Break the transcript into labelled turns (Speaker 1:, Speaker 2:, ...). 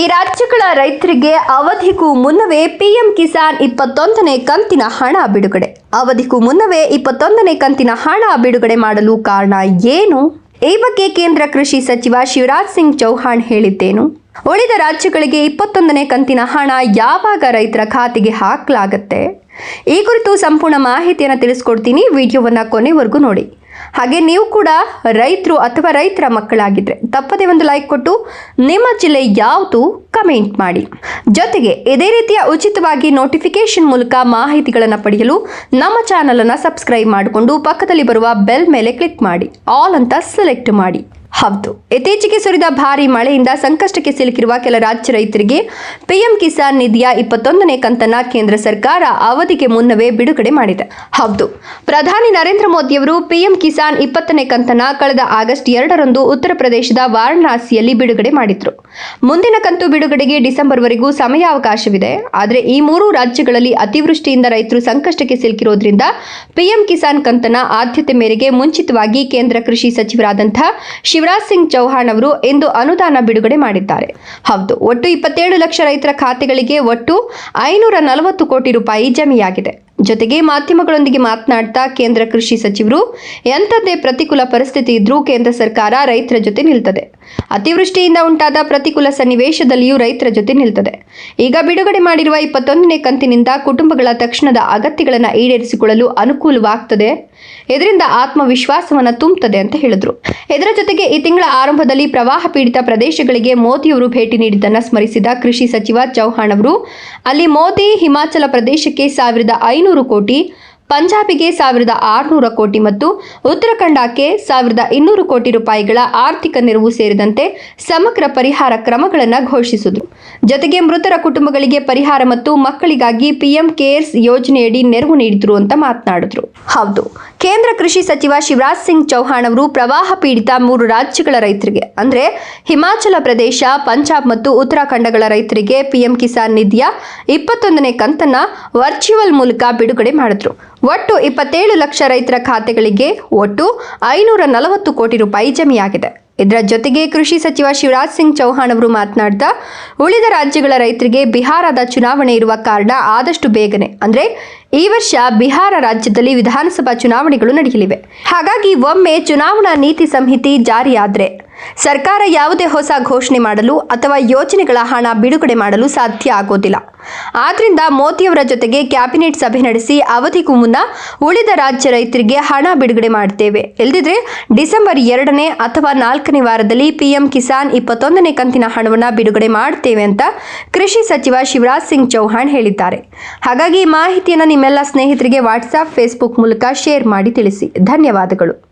Speaker 1: ಈ ರಾಜ್ಯಗಳ ರೈತರಿಗೆ ಅವಧಿಗೂ ಮುನ್ನವೇ ಪಿಎಂ ಕಿಸಾನ್ ಇಪ್ಪತ್ತೊಂದನೇ ಕಂತಿನ ಹಣ ಬಿಡುಗಡೆ. ಅವಧಿಗೂ ಮುನ್ನವೇ ಇಪ್ಪತ್ತೊಂದನೇ ಕಂತಿನ ಹಣ ಬಿಡುಗಡೆ ಮಾಡಲು ಕಾರಣ ಏನು? ಈ ಬಗ್ಗೆ ಕೇಂದ್ರ ಕೃಷಿ ಸಚಿವ ಶಿವರಾಜ್ ಸಿಂಗ್ ಚೌಹಾಣ್ ಹೇಳಿದ್ದೇನು. ಉಳಿದ ರಾಜ್ಯಗಳಿಗೆ ಇಪ್ಪತ್ತೊಂದನೇ ಕಂತಿನ ಹಣ ಯಾವಾಗ ರೈತರ ಖಾತೆಗೆ ಹಾಕಲಾಗತ್ತೆ? ಈ ಕುರಿತು ಸಂಪೂರ್ಣ ಮಾಹಿತಿಯನ್ನು ತಿಳಿಸ್ಕೊಡ್ತೀನಿ. ವಿಡಿಯೋವನ್ನು ಕೊನೆವರೆಗೂ ನೋಡಿ. ಹಾಗೆ ನೀವು ಕೂಡ ರೈತರು ಅಥವಾ ರೈತರ ಮಕ್ಕಳಾಗಿದ್ರೆ ತಪ್ಪದೇ ಒಂದು ಲೈಕ್ ಕೊಟ್ಟು ನಿಮ್ಮ ಜಿಲ್ಲೆ ಯಾವುದು ಕಮೆಂಟ್ ಮಾಡಿ. ಜೊತೆಗೆ ಇದೇ ರೀತಿಯ ಉಚಿತವಾಗಿ ನೋಟಿಫಿಕೇಶನ್ ಮೂಲಕ ಮಾಹಿತಿಗಳನ್ನು ಪಡೆಯಲು ನಮ್ಮ ಚಾನಲನ್ನು ಸಬ್ಸ್ಕ್ರೈಬ್ ಮಾಡಿಕೊಂಡು ಪಕ್ಕದಲ್ಲಿ ಬರುವ ಬೆಲ್ ಮೇಲೆ ಕ್ಲಿಕ್ ಮಾಡಿ. ಆಲ್ ಅಂತ ಸೆಲೆಕ್ಟ್ ಮಾಡಿ. ಹೌದು. ಇತ್ತೀಚೆಗೆ ಸುರಿದ ಭಾರಿ ಮಳೆಯಿಂದ ಸಂಕಷ್ಟಕ್ಕೆ ಸಿಲುಕಿರುವ ಕೆಲ ರಾಜ್ಯ ರೈತರಿಗೆ ಪಿಎಂ ಕಿಸಾನ್ ನಿಧಿಯ ಇಪ್ಪತ್ತೊಂದನೇ ಕಂತನ್ನ ಕೇಂದ್ರ ಸರ್ಕಾರ ಅವಧಿಗೆ ಮುನ್ನವೇ ಬಿಡುಗಡೆ ಮಾಡಿದೆ. ಹೌದು. ಪ್ರಧಾನಿ ನರೇಂದ್ರ ಮೋದಿಯವರು ಪಿಎಂ ಕಿಸಾನ್ ಇಪ್ಪತ್ತನೇ ಕಂತನ್ನ ಕಳೆದ ಆಗಸ್ಟ್ ಎರಡರಂದು ಉತ್ತರ ಪ್ರದೇಶದ ವಾರಣಾಸಿಯಲ್ಲಿ ಬಿಡುಗಡೆ ಮಾಡಿದ್ರು. ಮುಂದಿನ ಕಂತು ಬಿಡುಗಡೆಗೆ ಡಿಸೆಂಬರ್ವರೆಗೂ ಸಮಯಾವಕಾಶವಿದೆ. ಆದರೆ ಈ ಮೂರು ರಾಜ್ಯಗಳಲ್ಲಿ ಅತಿವೃಷ್ಟಿಯಿಂದ ರೈತರು ಸಂಕಷ್ಟಕ್ಕೆ ಸಿಲುಕಿರೋದ್ರಿಂದ ಪಿಎಂ ಕಿಸಾನ್ ಕಂತನ ಆದ್ಯತೆ ಮೇರೆಗೆ ಮುಂಚಿತವಾಗಿ ಕೇಂದ್ರ ಕೃಷಿ ಸಚಿವರಾದಂತಹ ಶಿವರಾಜ್ ಸಿಂಗ್ ಚೌಹಾಣ್ ಅವರು ಇಂದು ಅನುದಾನ ಬಿಡುಗಡೆ ಮಾಡಿದ್ದಾರೆ. ಹೌದು, ಒಟ್ಟು ಇಪ್ಪತ್ತೇಳು ಲಕ್ಷ ರೈತರ ಖಾತೆಗಳಿಗೆ ಒಟ್ಟು ಐನೂರ ನಲವತ್ತು ಕೋಟಿ ರೂಪಾಯಿ ಜಮೆಯಾಗಿದೆ. ಜೊತೆಗೆ ಮಾಧ್ಯಮಗಳೊಂದಿಗೆ ಮಾತನಾಡ್ತಾ ಕೇಂದ್ರ ಕೃಷಿ ಸಚಿವರು, ಎಂಥದ್ದೇ ಪ್ರತಿಕೂಲ ಪರಿಸ್ಥಿತಿ ಇದ್ರೂ ಕೇಂದ್ರ ಸರ್ಕಾರ ರೈತರ ಜೊತೆ ನಿಲ್ತದೆ. ಅತಿವೃಷ್ಟಿಯಿಂದ ಉಂಟಾದ ಪ್ರತಿಕೂಲ ಸನ್ನಿವೇಶದಲ್ಲಿಯೂ ರೈತರ ಜೊತೆ ನಿಲ್ತದೆ. ಈಗ ಬಿಡುಗಡೆ ಮಾಡಿರುವ ಇಪ್ಪತ್ತೊಂದನೇ ಕಂತಿನಿಂದ ಕುಟುಂಬಗಳ ತಕ್ಷಣದ ಅಗತ್ಯಗಳನ್ನು ಈಡೇರಿಸಿಕೊಳ್ಳಲು ಅನುಕೂಲವಾಗ್ತದೆ ಇದರಿಂದ ಆತ್ಮವಿಶ್ವಾಸವನ್ನು ತುಂಬುತ್ತದೆ ಅಂತ ಹೇಳಿದ್ರು. ಇದರ ಜೊತೆಗೆ ಈ ತಿಂಗಳ ಆರಂಭದಲ್ಲಿ ಪ್ರವಾಹ ಪೀಡಿತ ಪ್ರದೇಶಗಳಿಗೆ ಮೋದಿಯವರು ಭೇಟಿ ನೀಡಿದ್ದನ್ನು ಸ್ಮರಿಸಿದ ಕೃಷಿ ಸಚಿವ ಚೌಹಾಣ್ ಅವರು, ಅಲ್ಲಿ ಮೋದಿ ಹಿಮಾಚಲ ಪ್ರದೇಶಕ್ಕೆ ಸಾವಿರದ ಐನೂರು ಕೋಟಿ, ಪಂಜಾಬಿಗೆ ಸಾವಿರದ ಆರುನೂರ ಕೋಟಿ ಮತ್ತು ಉತ್ತರಾಖಂಡಕ್ಕೆ ಸಾವಿರದ ಇನ್ನೂರು ಕೋಟಿ ರೂಪಾಯಿಗಳ ಆರ್ಥಿಕ ನೆರವು ಸೇರಿದಂತೆ ಸಮಗ್ರ ಪರಿಹಾರ ಕ್ರಮಗಳನ್ನು ಘೋಷಿಸಿದರು. ಜೊತೆಗೆ ಮೃತರ ಕುಟುಂಬಗಳಿಗೆ ಪರಿಹಾರ ಮತ್ತು ಮಕ್ಕಳಿಗಾಗಿ ಪಿಎಂ ಕೇರ್ಸ್ ಯೋಜನೆಯಡಿ ನೆರವು ನೀಡಿದ್ರು ಅಂತ ಮಾತನಾಡಿದ್ರು. ಹೌದು. ಕೇಂದ್ರ ಕೃಷಿ ಸಚಿವ ಶಿವರಾಜ್ ಸಿಂಗ್ ಚೌಹಾಣ್ ಅವರು ಪ್ರವಾಹ ಪೀಡಿತ ಮೂರು ರಾಜ್ಯಗಳ ರೈತರಿಗೆ, ಅಂದ್ರೆ ಹಿಮಾಚಲ ಪ್ರದೇಶ, ಪಂಜಾಬ್ ಮತ್ತು ಉತ್ತರಾಖಂಡಗಳ ರೈತರಿಗೆ ಪಿಎಂ ಕಿಸಾನ್ ನಿಧಿಯ ಇಪ್ಪತ್ತೊಂದನೇ ಕಂತನ್ನ ವರ್ಚುವಲ್ ಮೂಲಕ ಬಿಡುಗಡೆ ಮಾಡಿದ್ರು. ಒಟ್ಟು ಇಪ್ಪತ್ತೇಳು ಲಕ್ಷ ರೈತರ ಖಾತೆಗಳಿಗೆ ಒಟ್ಟು ಐನೂರ ನಲವತ್ತು ಕೋಟಿ ರೂಪಾಯಿ ಜಮೆಯಾಗಿದೆ. ಇದರ ಜೊತೆಗೆ ಕೃಷಿ ಸಚಿವ ಶಿವರಾಜ್ ಸಿಂಗ್ ಚೌಹಾಣ್ ಅವರು ಮಾತನಾಡ್ತಾ, ಉಳಿದ ರಾಜ್ಯಗಳ ರೈತರಿಗೆ ಬಿಹಾರದ ಚುನಾವಣೆ ಇರುವ ಕಾರಣ ಆದಷ್ಟು ಬೇಗನೆ, ಅಂದ್ರೆ ಈ ವರ್ಷ ಬಿಹಾರ ರಾಜ್ಯದಲ್ಲಿ ವಿಧಾನಸಭಾ ಚುನಾವಣೆಗಳು ನಡೆಯಲಿವೆ. ಹಾಗಾಗಿ ಒಮ್ಮೆ ಚುನಾವಣಾ ನೀತಿ ಸಂಹಿತೆ ಜಾರಿಯಾದ್ರೆ ಸರ್ಕಾರ ಯಾವುದೇ ಹೊಸ ಘೋಷಣೆ ಮಾಡಲು ಅಥವಾ ಯೋಜನೆಗಳ ಹಣ ಬಿಡುಗಡೆ ಮಾಡಲು ಸಾಧ್ಯ ಆಗೋದಿಲ್ಲ. ಆದ್ರಿಂದ ಮೋದಿಯವರ ಜೊತೆಗೆ ಕ್ಯಾಬಿನೆಟ್ ಸಭೆ ನಡೆಸಿ ಅವಧಿಗೂ ಮುನ್ನ ಉಳಿದ ರಾಜ್ಯ ರೈತರಿಗೆ ಹಣ ಬಿಡುಗಡೆ ಮಾಡುತ್ತೇವೆ ಇಲ್ದಿದ್ರೆ ಡಿಸೆಂಬರ್ ಎರಡನೇ ಅಥವಾ ನಾಲ್ಕನೇ ವಾರದಲ್ಲಿ ಪಿಎಂ ಕಿಸಾನ್ ಇಪ್ಪತ್ತೊಂದನೇ ಕಂತಿನ ಹಣವನ್ನು ಬಿಡುಗಡೆ ಮಾಡುತ್ತೇವೆ ಅಂತ ಕೃಷಿ ಸಚಿವ ಶಿವರಾಜ್ ಸಿಂಗ್ ಚೌಹಾಣ್ ಹೇಳಿದ್ದಾರೆ. ಹಾಗಾಗಿ ಮಾಹಿತಿಯನ್ನು ನಿಮ್ಮೆಲ್ಲ ಸ್ನೇಹಿತರಿಗೆ ವಾಟ್ಸಾಪ್ ಫೇಸ್ಬುಕ್ ಮೂಲಕ ಶೇರ್ ಮಾಡಿ ತಿಳಿಸಿ. ಧನ್ಯವಾದಗಳು.